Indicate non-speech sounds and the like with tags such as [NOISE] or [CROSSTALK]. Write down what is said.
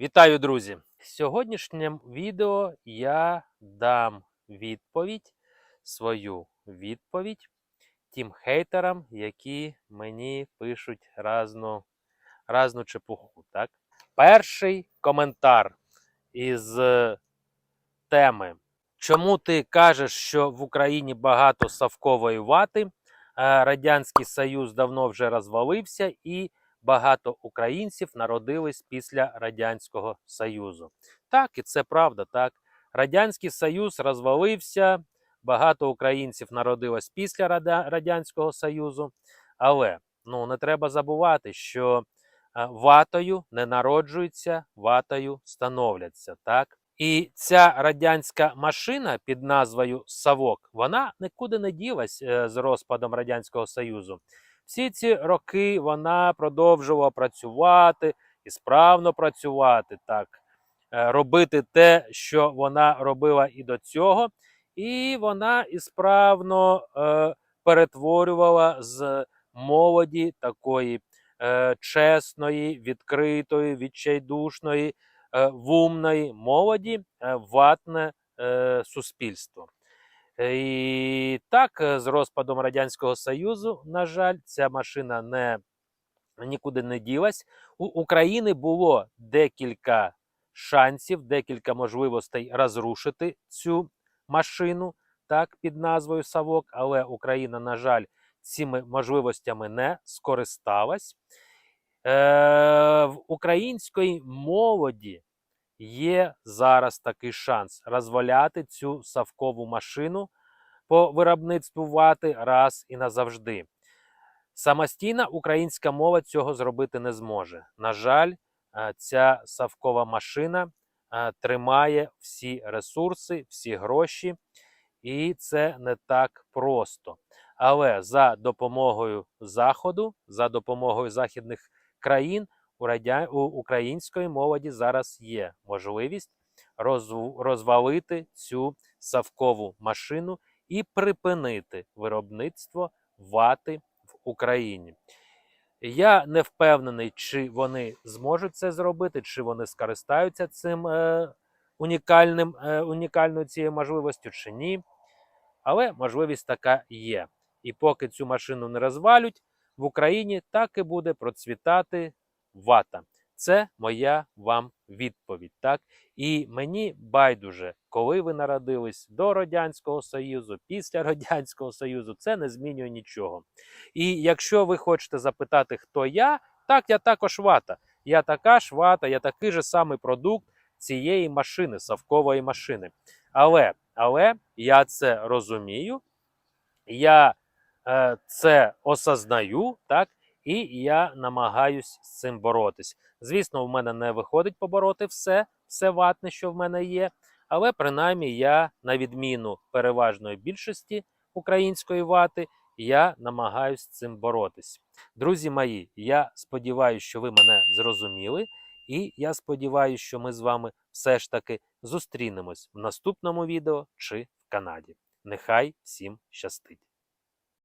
Вітаю, друзі! В сьогоднішньому відео я дам відповідь, свою відповідь тим хейтерам, які мені пишуть разну, разну чепуху. Так? Перший коментар із е, теми. Чому ти кажеш, що в Україні багато савкової вати? Е, Радянський Союз давно вже розвалився і багато українців народились після Радянського Союзу. Так, і це правда. Так, Радянський Союз розвалився, багато українців народилось після Радянського Союзу. Але ну, не треба забувати, що е, ватою не народжуються, ватою становляться. Так? І ця радянська машина під назвою Савок, вона нікуди не ділась е, з розпадом Радянського Союзу. Всі ці роки вона продовжувала працювати і справно працювати, так, е, робити те, що вона робила і до цього, і вона ісправно е, перетворювала з молоді такої е, чесної, відкритої, відчайдушної, е, вумної молоді е, ватне е, суспільство. Е, І так, е, з розпадом Радянського Союзу, на жаль, ця машина не, нікуди не ділась. У України було декілька шансів, декілька можливостей розрушити цю машину так, під назвою Савок, але Україна, на жаль, цими можливостями не скористалась. Е, в української молоді є зараз такий шанс розваляти цю савкову машину по виробництву вати раз і назавжди. Самостійна українська мова цього зробити не зможе. На жаль, е, ця савкова машина е, тримає всі ресурси, всі гроші, і це не так просто. Але за допомогою Заходу, за допомогою західних країн, у, радя... у української молоді зараз є можливість розв- розвалити цю савкову машину і припинити виробництво вати в Україні. Я не впевнений, чи вони зможуть це зробити, чи вони скористаються цим е, унікальним, е, унікальною цією можливістю, чи ні. Але можливість така є. І поки цю машину не розвалють, в Україні так і буде процвітати вата. Це моя вам відповідь. Так? І мені байдуже, коли ви народились до Радянського Союзу, після [LAUGHS] Радянського Союзу, це не змінює нічого. І якщо ви хочете запитати, хто я, так я також вата. Я така ж вата, я такий же самий продукт цієї машини, савкової машини. Але, але я це розумію, я е, це осознаю, так, і я намагаюсь з цим боротись. Звісно, в мене не виходить побороти все, все ватне, що в мене є. Але принаймні я, на відміну переважної більшості української вати, я намагаюсь з цим боротись. Друзі мої, я сподіваюся, що ви мене зрозуміли, і я сподіваюся, що ми з вами все ж таки зустрінемось в наступному відео чи в Канаді. Нехай всім щастить!